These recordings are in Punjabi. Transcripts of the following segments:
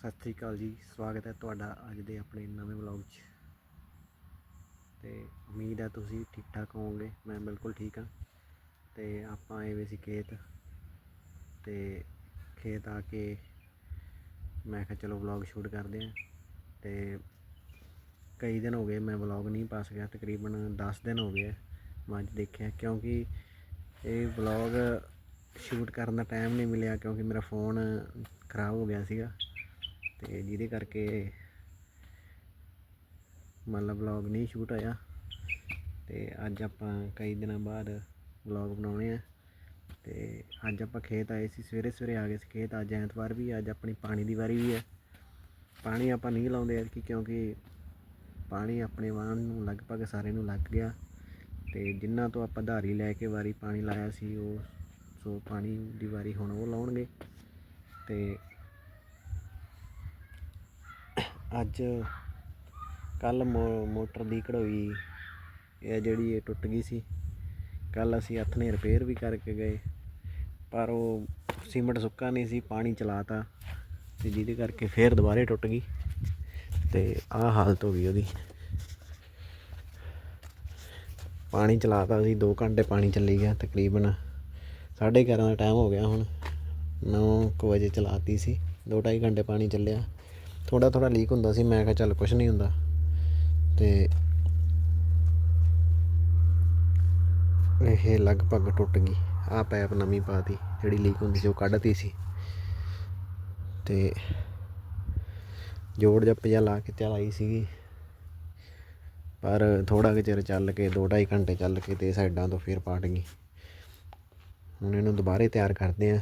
ਸਤਿ ਸ੍ਰੀ ਅਕਾਲ ਜੀ, ਸਵਾਗਤ ਹੈ ਤੁਹਾਡਾ ਅੱਜ ਦੇ ਆਪਣੇ ਨਵੇਂ ਵਲੌਗ 'ਚ। ਤੇ ਉਮੀਦ ਹੈ ਤੁਸੀਂ ਠੀਕ ਠਾਕ ਹੋਵੋਗੇ, ਮੈਂ ਬਿਲਕੁਲ ਠੀਕ ਹਾਂ। ਤੇ ਆਪਾਂ ਆਏ ਹੋਏ ਸੀ ਖੇਤ। ਤੇ ਖੇਤ ਆ ਕੇ ਮੈਂ ਕਿਹਾ ਚਲੋ ਵਲੌਗ ਸ਼ੂਟ ਕਰਦੇ ਹਾਂ। ਤੇ ਕਈ ਦਿਨ ਹੋ ਗਏ ਮੈਂ ਵਲੌਗ ਨਹੀਂ ਪਾ ਸਕਿਆ, ਤਕਰੀਬਨ 10 ਦਿਨ ਹੋ ਗਏ ਮੈਂ ਅੱਜ ਦੇਖਿਆ, ਕਿਉਂਕਿ ਇਹ ਵਲੌਗ ਸ਼ੂਟ ਕਰਨ ਦਾ ਟਾਈਮ ਨਹੀਂ ਮਿਲਿਆ, ਕਿਉਂਕਿ ਮੇਰਾ ਫੋਨ ਖਰਾਬ ਹੋ ਗਿਆ ਸੀਗਾ। ਤੇ ਜਿਹਦੇ ਕਰਕੇ ਮਤਲਬ ਵਲੌਗ ਨਹੀਂ ਸ਼ੂਟ ਹੋਇਆ। ਤੇ ਅੱਜ ਆਪਾਂ ਕਈ ਦਿਨਾਂ ਬਾਅਦ ਵਲੌਗ ਬਣਾਉਣੇ ਆ। ਤੇ ਅੱਜ ਆਪਾਂ ਖੇਤ ਆਏ ਸੀ, ਸਵੇਰੇ ਸਵੇਰੇ ਆ ਗਏ ਸੀ ਖੇਤ। ਅੱਜ ਐਤਵਾਰ ਵੀ ਅੱਜ ਆਪਣੀ ਪਾਣੀ ਦੀ ਵਾਰੀ ਵੀ ਹੈ ਪਾਣੀ ਆਪਾਂ ਨਹੀਂ ਲਾਉਂਦੇ ਐਤਕੀ ਕਿਉਂਕਿ ਪਾਣੀ ਆਪਣੇ ਵਾਹਨ ਨੂੰ ਲਗਭਗ ਸਾਰੇ ਨੂੰ ਲੱਗ ਗਿਆ। ਤੇ ਜਿਨ੍ਹਾਂ ਤੋਂ ਆਪਾਂ ਧਾਰੀ ਲੈ ਕੇ ਵਾਰੀ ਪਾਣੀ ਲਾਇਆ ਸੀ, ਉਹ ਸੋ ਪਾਣੀ ਦੀ ਵਾਰੀ ਹੁਣ ਉਹ ਲਾਉਣਗੇ। ਤੇ ਅੱਜ ਕੱਲ੍ਹ ਮੋ, ਮੋਟਰ ਦੀ ਕਢੋਈ ਇਹ ਜਿਹੜੀ ਇਹ ਟੁੱਟ ਗਈ ਸੀ, ਕੱਲ੍ਹ ਅਸੀਂ ਹੱਥ ਨੇ ਰਿਪੇਅਰ ਵੀ ਕਰਕੇ ਗਏ, ਪਰ ਉਹ ਸੀਮਟ ਸੁੱਕਾ ਨਹੀਂ ਸੀ, ਪਾਣੀ ਚਲਾਤਾ ਤੇ ਜਿਹਦੇ ਕਰਕੇ ਫੇਰ ਦੁਬਾਰੇ ਟੁੱਟ ਗਈ ਤੇ ਆਹ ਹਾਲਤ ਹੋ ਗਈ ਉਹਦੀ। ਪਾਣੀ ਚਲਾਤਾ ਸੀ 2 ਘੰਟੇ ਪਾਣੀ ਚੱਲੀ ਗਿਆ ਤਕਰੀਬਨ 11:30 ਦਾ ਟਾਈਮ ਹੋ ਗਿਆ ਹੁਣ 9 ਵਜੇ ਚਲਾਤੀ ਸੀ 2.5 ਘੰਟੇ ਪਾਣੀ ਚੱਲਿਆ। ਥੋੜਾ ਥੋੜਾ ਲੀਕ ਹੁੰਦਾ ਸੀ, ਮੈਂ ਕਿਹਾ ਚੱਲ ਕੁਝ ਨਹੀਂ ਹੁੰਦਾ। ਤੇ ਇਹ ਲਗਭਗ ਟੁੱਟ ਗਈ। ਆ ਪੈਪ ਨਵੀਂ ਪਾਤੀ ਜਿਹੜੀ ਲੀਕ ਹੁੰਦੀ ਸੀ ਉਹ ਕੱਢਤੀ ਸੀ। ਤੇ ਜੋੜ ਜੱਪ ਜਿਹਾ ਲਾ ਕੇ ਚਲਾਈ ਸੀਗੀ। ਪਰ ਥੋੜਾ ਕੁ ਚਿਰ ਚੱਲ ਕੇ 2.5 ਘੰਟੇ ਚੱਲ ਕੇ ਤੇ ਸਾਈਡਾਂ ਤੋਂ ਫਿਰ ਪਾਟ ਗਈ। ਹੁਣ ਇਹਨੂੰ ਦੁਬਾਰੇ ਤਿਆਰ ਕਰਦੇ ਆ।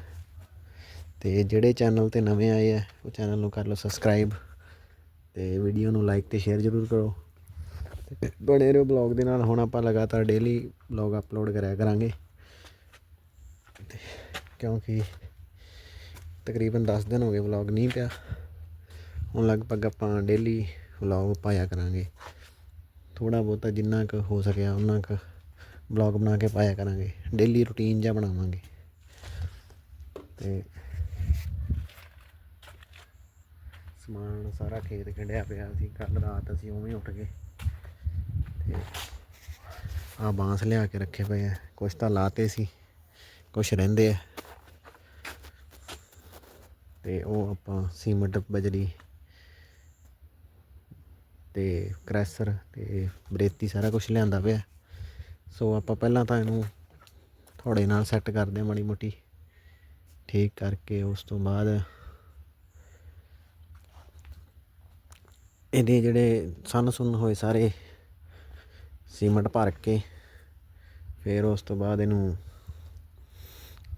ਤੇ ਜਿਹੜੇ ਚੈਨਲ ਤੇ ਨਵੇਂ ਆਏ ਆ, ਉਹ ਚੈਨਲ ਨੂੰ ਕਰ ਲਓ ਸਬਸਕ੍ਰਾਈਬ ਤੇ ਵੀਡੀਓ ਨੂੰ ਲਾਈਕ ਤੇ ਸ਼ੇਅਰ ਜ਼ਰੂਰ ਕਰੋ। ਤੇ ਬਣੇ ਰਹੋ ਬਲੌਗ ਦੇ ਨਾਲ, ਹੁਣ ਆਪਾਂ ਲਗਾਤਾਰ ਡੇਲੀ ਬਲੌਗ ਅਪਲੋਡ ਕਰਿਆ ਕਰਾਂਗੇ। ਤੇ ਕਿਉਂਕਿ ਤਕਰੀਬਨ 10 ਦਿਨ ਹੋ ਗਏ ਵਲੌਗ ਨਹੀਂ ਪਿਆ, ਹੁਣ ਲਗਭਗ ਆਪਾਂ ਡੇਲੀ ਵਲੌਗ ਪਾਇਆ ਕਰਾਂਗੇ। ਥੋੜਾ ਬਹੁਤਾ ਜਿੰਨਾ ਕੁ ਹੋ ਸਕਿਆ ਉਹਨਾਂ ਕੁ ਵਲੌਗ ਬਣਾ ਕੇ ਪਾਇਆ ਕਰਾਂਗੇ। ਡੇਲੀ ਰੁਟੀਨ ਜਾਂ ਬਣਾਵਾਂਗੇ। ਤੇ ਸਮਾਨ ਸਾਰਾ ਖੇਤ ਖੰਡਿਆ ਪਿਆ ਸੀ ਕੱਲ ਰਾਤ ਅਸੀਂ ਉਵੇਂ ਉੱਠ ਗਏ। ਤੇ ਆ ਬਾਂਸ ਲਿਆ ਕੇ ਰੱਖੇ ਪਏ ਆ, ਕੁਛ ਤਾਂ ਲਾਤੇ ਸੀ, ਕੁਛ ਰਹਿੰਦੇ ਆ। ਤੇ ਉਹ ਆਪਾਂ ਸੀਮਟ ਬਜਰੀ ਤੇ ਕ੍ਰੈਸ਼ਰ ਤੇ ਬਰੇਤੀ ਸਾਰਾ ਕੁਝ ਲਿਆਂਦਾ ਪਿਆ। ਸੋ ਆਪਾਂ ਪਹਿਲਾਂ ਤਾਂ ਇਹਨੂੰ ਥੋੜੇ ਨਾਲ ਸੈੱਟ ਕਰਦੇ ਹਾਂ ਮਾੜੀ ਮੋਟੀ। ਠੀਕ ਕਰਕੇ ਉਸ ਤੋਂ ਬਾਅਦ ਇਹਦੇ ਜਿਹੜੇ ਸੰਨ ਸੁੰਨ ਹੋਏ ਸਾਰੇ ਸੀਮਟ ਭਰ ਕੇ, ਫਿਰ ਉਸ ਤੋਂ ਬਾਅਦ ਇਹਨੂੰ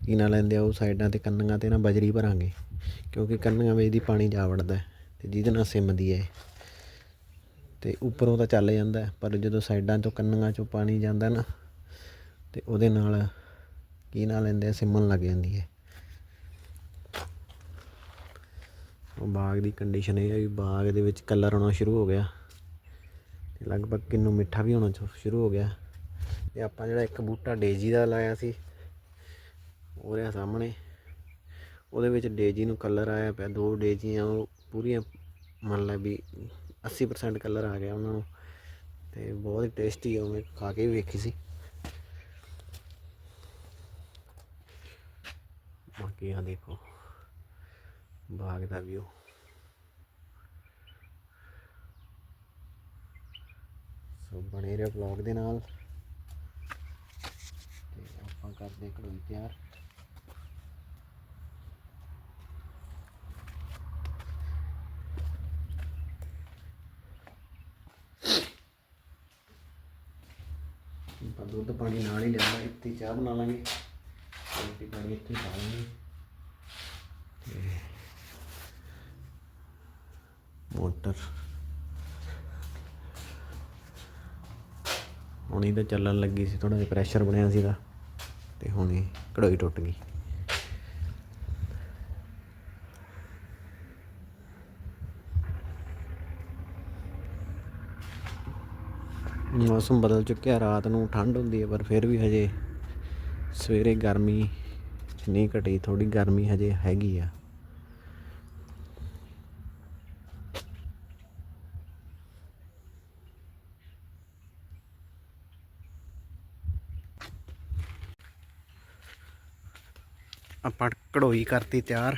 ਕੀ ਨਾ ਲੈਂਦੇ ਆ, ਉਹ ਸਾਈਡਾਂ ਤੇ ਕੰਨੀਆਂ ਤੇ ਨਾ ਬਜਰੀ ਭਰਾਂਗੇ, ਕਿਉਂਕਿ ਕੰਨੀਆਂ ਵਿੱਚ ਦੀ ਪਾਣੀ ਜਾ ਵੜਦਾ ਹੈ ਤੇ ਜਿਹਦੇ ਨਾਲ ਸਿਮਦੀ ਹੈ ਤੇ ਉੱਪਰੋਂ ਤਾਂ ਚੱਲ ਜਾਂਦਾ ਪਰ ਜਦੋਂ ਸਾਈਡਾਂ ਚੋਂ ਕੰਨੀਆਂ ਚੋਂ ਪਾਣੀ ਜਾਂਦਾ ਨਾ, ਤੇ ਉਹਦੇ ਨਾਲ ਕੀ ਨਾ ਲੈਂਦੇ ਆ, ਸਿਮਣ ਲੱਗ ਜਾਂਦੀ ਹੈ। ਉਹ ਬਾਗ ਦੀ ਕੰਡੀਸ਼ਨ ਇਹ ਹੈ ਵੀ ਬਾਗ ਦੇ ਵਿੱਚ ਕਲਰ ਆਉਣਾ ਸ਼ੁਰੂ ਹੋ ਗਿਆ। ਤੇ ਲਗਭਗ ਕਿੰਨੂ ਮਿੱਠਾ ਵੀ ਹੋਣਾ ਸ਼ੁਰੂ ਹੋ ਗਿਆ। ਤੇ ਆਪਾਂ ਜਿਹੜਾ ਇੱਕ ਬੂਟਾ ਡੇਜੀ ਦਾ ਲਾਇਆ ਸੀ, ਉਹ ਰਿਹਾ ਸਾਹਮਣੇ। ਉਹਦੇ ਵਿੱਚ ਡੇਜੀ ਨੂੰ ਕਲਰ ਆਇਆ ਪਿਆ, ਦੋ ਡੇਜੀਆਂ ਉਹ ਪੂਰੀਆਂ ਮੰਨ ਲੈ ਵੀ 80% ਕਲਰ ਆ ਗਿਆ ਉਹਨਾਂ ਨੂੰ। ਤੇ ਬਹੁਤ ਹੀ ਟੇਸਟੀ ਉਹ ਮੈਂ ਖਾ ਕੇ ਵੀ ਵੇਖੀ ਸੀ। ਬਾਕੀ ਆ ਦੇਖੋ। ਬਾਗ ਦਾ ਵਿਊ। ਸੋ ਬਣੇ ਰਹੋ ਵਲੌਗ ਦੇ ਨਾਲ। ਤੇ ਆਪਾਂ ਕਰਦੇ ਕੜੋਈ ਤਿਆਰ। ਆਪਾਂ ਦੁੱਧ ਪਾਣੀ ਨਾਲ ਹੀ ਲੈਣਾ ਇੱਥੇ ਚਾਹ ਬਣਾ ਲਾਂਗੇ। ਰੋਟੀ ਪਾਣੀ ਇੱਥੇ ਹੀ ਖਾ ਲਾਂਗੇ। ਤੇ ਮੋਟਰ। ਹੁਣ ਇਹ ਤਾਂ ਚੱਲਣ ਲੱਗੀ ਸੀ ਥੋੜਾ ਜਿਹਾ ਪ੍ਰੈਸ਼ਰ ਬਣਿਆ ਸੀਗਾ ਤੇ ਹੁਣ ਇਹ ਕਢੋਈ ਟੁੱਟ ਗਈ। ਮੌਸਮ ਬਦਲ ਚੁੱਕਿਆ, ਰਾਤ ਨੂੰ ਠੰਡ ਹੁੰਦੀ ਹੈ, ਪਰ ਫਿਰ ਵੀ ਹਜੇ ਸਵੇਰੇ ਗਰਮੀ ਨਹੀਂ ਘਟੀ ਥੋੜੀ ਗਰਮੀ ਹਜੇ ਹੈਗੀ ਆ। ਆਪਾਂ ਕਢੋਈ ਕਰਤੀ ਤਿਆਰ।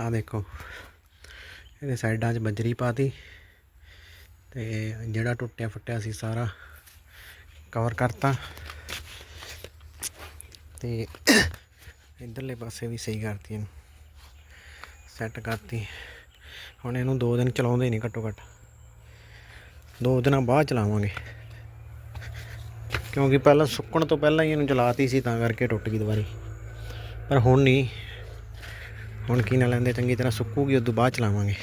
ਆ ਦੇਖੋ, ਇਹਦੇ ਸਾਈਡਾਂ 'ਚ ਬਜਰੀ ਪਾਤੀ ਤੇ ਜਿਹੜਾ ਟੁੱਟਿਆ ਫੁੱਟਿਆ ਸੀ ਸਾਰਾ ਕਵਰ ਕਰਤਾ। ਤੇ ਇਧਰਲੇ ਪਾਸੇ ਵੀ ਸਹੀ ਕਰਤੀ ਇਹਨੂੰ ਸੈੱਟ ਕਰਤੀ। ਹੁਣ ਇਹਨੂੰ 2 ਦਿਨ ਚਲਾਉਂਦੇ ਨਹੀਂ ਘੱਟੋ ਘੱਟ ਦੋ ਦਿਨਾਂ ਬਾਅਦ ਚਲਾਵਾਂਗੇ। ਕਿਉਂਕਿ ਪਹਿਲਾਂ ਸੁੱਕਣ ਤੋਂ ਪਹਿਲਾਂ ਹੀ ਇਹਨੂੰ ਚਲਾਤੀ ਸੀ, ਤਾਂ ਕਰਕੇ ਟੁੱਟ ਗਈ ਦੁਬਾਰੀ। ਪਰ ਹੁਣ ਨਹੀਂ। ਹੁਣ ਕੀ ਨਾ ਲੈਂਦੇ, ਚੰਗੀ ਤਰ੍ਹਾਂ ਸੁੱਕੂਗੀ, ਉਦੋਂ ਬਾਅਦ ਚਲਾਵਾਂਗੇ।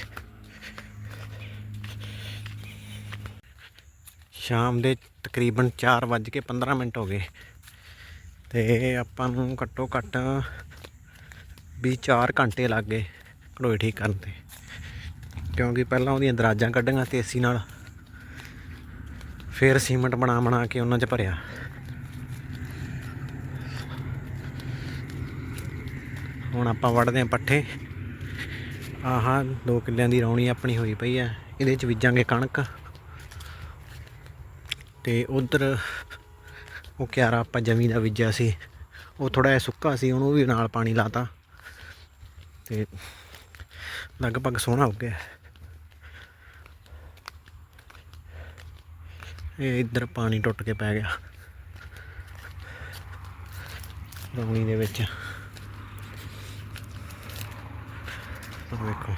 ਸ਼ਾਮ ਦੇ ਤਕਰੀਬਨ 4:15 ਮਿੰਟ ਹੋ ਗਏ। ਤੇ ਆਪਾਂ ਨੂੰ ਘੱਟੋ ਘੱਟ ਵੀ 4 ਘੰਟੇ ਲੱਗ ਗਏ ਘੜੋਈ ਠੀਕ ਕਰਨ ਤੇ। ਕਿਉਂਕਿ ਪਹਿਲਾਂ ਉਹਦੀਆਂ ਦਰਾਜਾਂ ਕੱਢੀਆਂ ਤੇ ਏਸੀ ਨਾਲ। ਫਿਰ ਸੀਮੈਂਟ ਬਣਾ ਬਣਾ ਕੇ ਉਹਨਾਂ 'ਚ ਭਰਿਆ। ਹੁਣ ਆਪਾਂ ਵੜਦੇ ਆਂ ਪੱਠੇ। ਆਹਾਂ, ਦੋ ਕਿੱਲਿਆਂ ਦੀ ਰੌਣੀ ਆਪਣੀ ਹੋਈ ਪਈ ਆ। ਇਹਦੇ 'ਚ ਬੀਜਾਂਗੇ ਕਣਕ। ਤੇ ਉਧਰ ਉਹ ਕਿਆਰਾ ਆਪਾਂ ਜਮੀ ਦਾ ਬੀਜਿਆ ਸੀ। ਉਹ ਥੋੜਾ ਜਿਹਾ ਸੁੱਕਾ ਸੀ, ਉਹਨੂੰ ਵੀ ਨਾਲ ਪਾਣੀ ਲਾਤਾ ਤੇ ਲਗਭਗ ਸੋਹਣਾ ਹੋ ਗਿਆ। ਇਹ ਇੱਧਰ ਪਾਣੀ ਟੁੱਟ ਕੇ ਪੈ ਗਿਆ। ਰੌਣੀ ਦੇ ਵਿੱਚ। ਆਹ ਵੇਖੋ।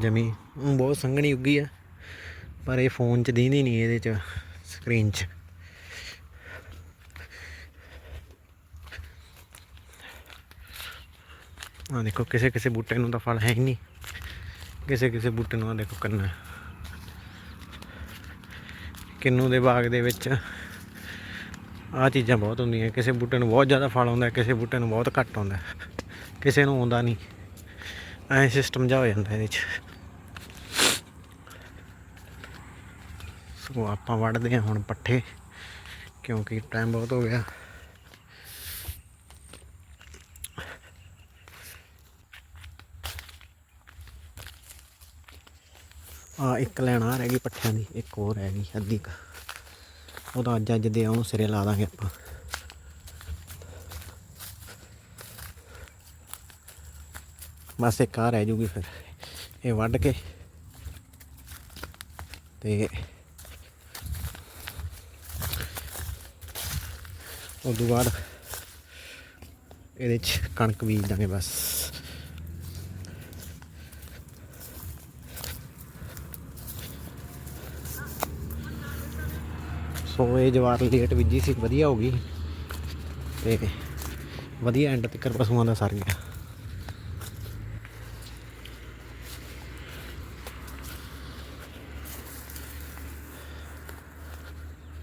ਜਮੀ ਬਹੁਤ ਸੰਘਣੀ ਉੱਗੀ ਆ, ਪਰ ਇਹ ਫੋਨ 'ਚ ਦੀਂਦੀ ਨਹੀਂ ਇਹਦੇ 'ਚ ਸਕਰੀਨ 'ਚ। ਆ ਦੇਖੋ, ਕਿਸੇ ਕਿਸੇ ਬੂਟੇ ਨੂੰ ਤਾਂ ਫਲ ਹੈ ਹੀ ਨਹੀਂ। ਕਿਸੇ ਕਿਸੇ ਬੂਟੇ ਨੂੰ ਆ ਦੇਖੋ ਕੰਨਾ। ਕਿੰਨੂ ਦੇ ਬਾਗ ਦੇ ਵਿੱਚ ਆ ਚੀਜ਼ਾਂ ਬਹੁਤ ਹੁੰਦੀਆਂ। ਕਿਸੇ ਬੂਟੇ ਨੂੰ ਬਹੁਤ ਜ਼ਿਆਦਾ ਫਲ ਆਉਂਦਾ, ਕਿਸੇ ਬੂਟੇ ਨੂੰ ਬਹੁਤ ਘੱਟ ਆਉਂਦਾ। ਕਿਸੇ ਨੂੰ ਆਉਂਦਾ ਨਹੀਂ। ਐ ਸਿਸਟਮ ਜਾ ਹੋ ਜਾਂਦਾ ਇਹਦੇ 'ਚ। ਸੋ ਆਪਾਂ ਵੜਦੇ ਹਾਂ ਹੁਣ ਪੱਠੇ, ਕਿਉਂਕਿ ਟਾਈਮ ਬਹੁਤ ਹੋ ਗਿਆ। ਆ ਇੱਕ ਲੈਣ ਆ ਰਹਿ ਗਈ ਪੱਠਿਆਂ ਦੀ, ਇੱਕ ਹੋਰ ਰਹਿ ਗਈ ਅੱਧੀ ਕੁ। ਉਹਦਾ ਅੱਜ ਅੱਜ ਦੇ ਉਹਨੂੰ ਸਿਰੇ ਲਾ ਦਾਂਗੇ ਆਪਾਂ। ਬਸ ਇੱਕ ਆ ਰਹਿ ਜੂਗੀ ਫਿਰ। ਇਹ ਵੱਢ ਕੇ ਤੇ ਤੋਂ ਬਾਅਦ ਇਹਦੇ ਚ ਕਣਕ ਬੀਜ ਦਾਂਗੇ ਬਸ। ਸੋ ਇਹ ਜਵਾਰ ਲੇਟ ਬੀਜੀ ਸੀ, ਵਧੀਆ ਹੋ ਗਈ। ਤੇ ਵਧੀਆ ਐਂਡ ਤੱਕ ਪਸ਼ੂਆਂ ਦਾ ਸਰ ਗਿਆ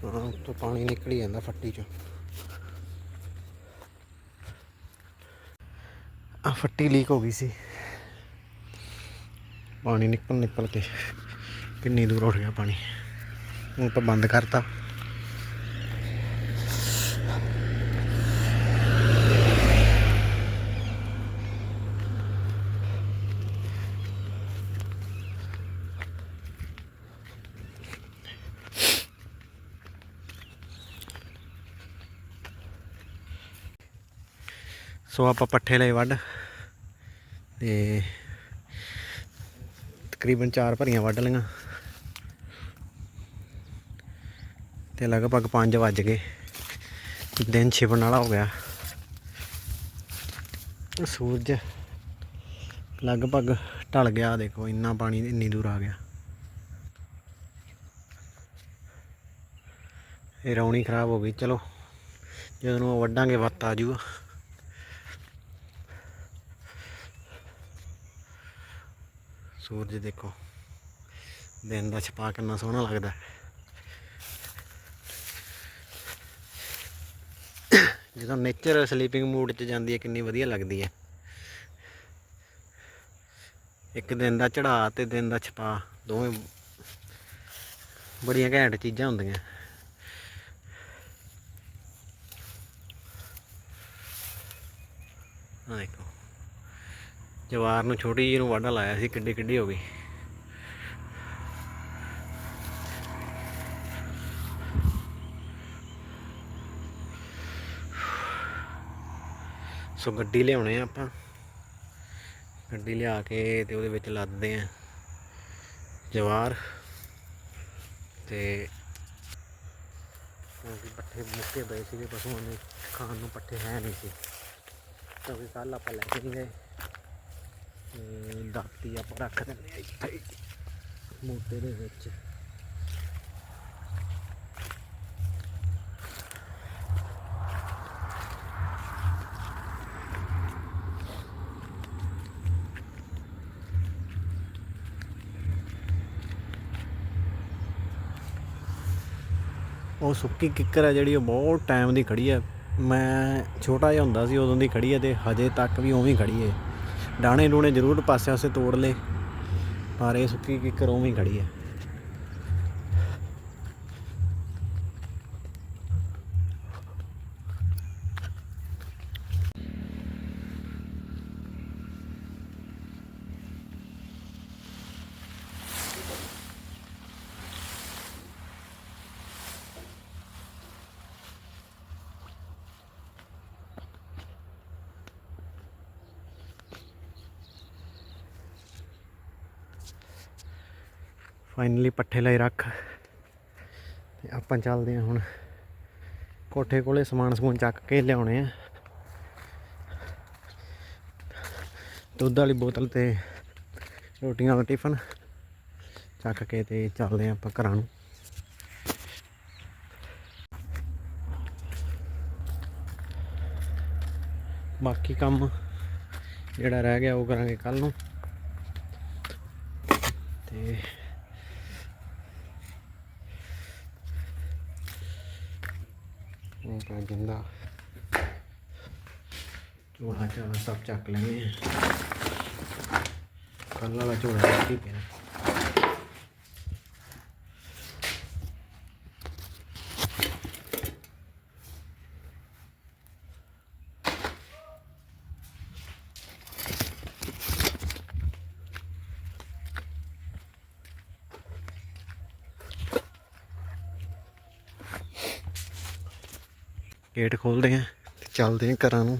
ਹਾਂ ਤੋਂ ਪਾਣੀ ਨਿਕਲ ਜਾਂਦਾ ਫੱਟੀ ਚੋਂ। ਆ ਫੱਟੀ ਲੀਕ ਹੋ ਗਈ ਸੀ। ਪਾਣੀ ਨਿਕਲ ਨਿਕਲ ਕੇ ਕਿੰਨੀ ਦੂਰ ਉੱਠ ਗਿਆ ਪਾਣੀ। ਹੁਣ ਤਾਂ ਬੰਦ ਕਰਤਾ। ਸੋ ਆਪਾਂ ਪੱਠੇ ਲਏ ਵੱਢ ਤੇ ਤਕਰੀਬਨ ਚਾਰ ਭਰੀਆਂ ਵੱਢ ਲਈਆਂ। ਤੇ ਲਗਭਗ 5 ਵੱਜ ਗਏ। ਦਿਨ ਛਿਪਣ ਵਾਲਾ ਹੋ ਗਿਆ। ਸੂਰਜ ਲਗਭਗ ਢਲ ਗਿਆ, ਦੇਖੋ ਇੰਨਾ ਪਾਣੀ ਇੰਨੀ ਦੂਰ ਆ ਗਿਆ। ਇਹ ਰੌਣੀ ਖਰਾਬ ਹੋ ਗਈ, ਚਲੋ ਜਦੋਂ ਨੂੰ ਉਹ ਵੱਢਾਂਗੇ, ਵੱਤ ਆ ਜੂਗਾ। ਸੂਰਜ ਦੇਖੋ। ਦਿਨ ਦਾ ਛਪਾ ਕਿੰਨਾ ਸੋਹਣਾ ਲੱਗਦਾ। ਜਦੋਂ ਨੇਚਰ ਸਲੀਪਿੰਗ ਮੂਡ 'ਚ ਜਾਂਦੀ ਹੈ, ਕਿੰਨੀ ਵਧੀਆ ਲੱਗਦੀ ਹੈ। ਇੱਕ ਦਿਨ ਦਾ ਚੜਾ ਤੇ ਦਿਨ ਦਾ ਛਪਾ, ਦੋਵੇਂ ਬੜੀਆਂ ਘੈਂਟ ਚੀਜ਼ਾਂ ਹੁੰਦੀਆਂ। ਆ ਦੇਖੋ। ਜਵਾਰ ਨੂੰ ਛੋਟੀ ਜਿਹੀ ਨੂੰ ਵਾਢਾ ਲਾਇਆ ਸੀ, ਕਿੱਡੀ ਕਿੱਡੀ ਹੋ ਗਈ। ਸੋ ਗੱਡੀ ਲਿਆਉਣੇ ਆ ਆਪਾਂ। ਗੱਡੀ ਲਿਆ ਕੇ ਤੇ ਉਹਦੇ ਵਿੱਚ ਲੱਦਦੇ ਆ ਜਵਾਰ। ਤੇ ਕਿਉਂਕਿ ਪੱਠੇ ਮੁੱਕੇ ਪਏ ਸੀਗੇ ਪਸ਼ੂਆਂ ਦੇ, ਖਾਣ ਨੂੰ ਪੱਠੇ ਹੈ ਨਹੀਂ ਸੀ। ਕਿਉਂਕਿ ਕੱਲ ਆਪਾਂ ਲੈ ਕੇ ਗਏ। ਤੇ ਦਾਤੀ ਆਪਾਂ ਰੱਖ ਦਿੰਦੇ ਆ ਇੱਥੇ ਮੋਟੇ ਦੇ ਵਿੱਚ। ਉਹ ਸੁੱਕੀ ਕਿੱਕਰ ਹੈ ਜਿਹੜੀ, ਉਹ ਬਹੁਤ ਟਾਈਮ ਦੀ ਖੜੀ ਹੈ ਮੈਂ ਛੋਟਾ ਜਿਹਾ ਹੁੰਦਾ ਸੀ, ਉਦੋਂ ਦੀ ਖੜੀ ਹੈ ਤੇ ਹਜੇ ਤੱਕ ਵੀ ਉਵੇਂ ਹੀ ਖੜੀ ਹੈ ਡਾਣੇ ਡੂਣੇ ਜ਼ਰੂਰ ਪਾਸੇ ਪਾਸੇ ਤੋੜ ਲੇ, ਪਰ ਇਹ ਸੁੱਕੀ ਕਿੱਕਰ ਉਵੇਂ ਹੀ ਖੜੀ ਹੈ। ਫਾਈਨਲੀ ਪੱਠੇ ਲਈ ਰੱਖ। ਤੇ ਆਪਾਂ ਚੱਲਦੇ ਹਾਂ ਹੁਣ ਕੋਠੇ ਕੋਲੇ ਸਮਾਨ ਸਮੂਨ ਚੱਕ ਕੇ ਲਿਆਉਣੇ ਆ। ਦੁੱਧ ਵਾਲੀ ਬੋਤਲ ਤੇ ਰੋਟੀਆਂ ਦਾ ਟਿਫਨ ਚੱਕ ਕੇ ਤੇ ਚੱਲਦੇ ਹਾਂ ਆਪਾਂ ਘਰਾਂ ਨੂੰ। ਬਾਕੀ ਕੰਮ ਜਿਹੜਾ ਰਹਿ ਗਿਆ ਉਹ ਕਰਾਂਗੇ ਕੱਲ ਨੂੰ ਤੇ ਉਹ ਤਾਂ ਜਿੰਦਾ। ਝੋਲਾ ਚਾਲਾ ਸਭ ਚੱਕ ਲੈਣੇ ਕੱਲ ਵਾਲਾ ਝੋਲਾ ਬਾਕੀ ਪਿਆ। ਗੇਟ ਖੋਲਦੇ ਆ ਤੇ ਚੱਲਦੇ ਆ ਘਰਾਂ ਨੂੰ।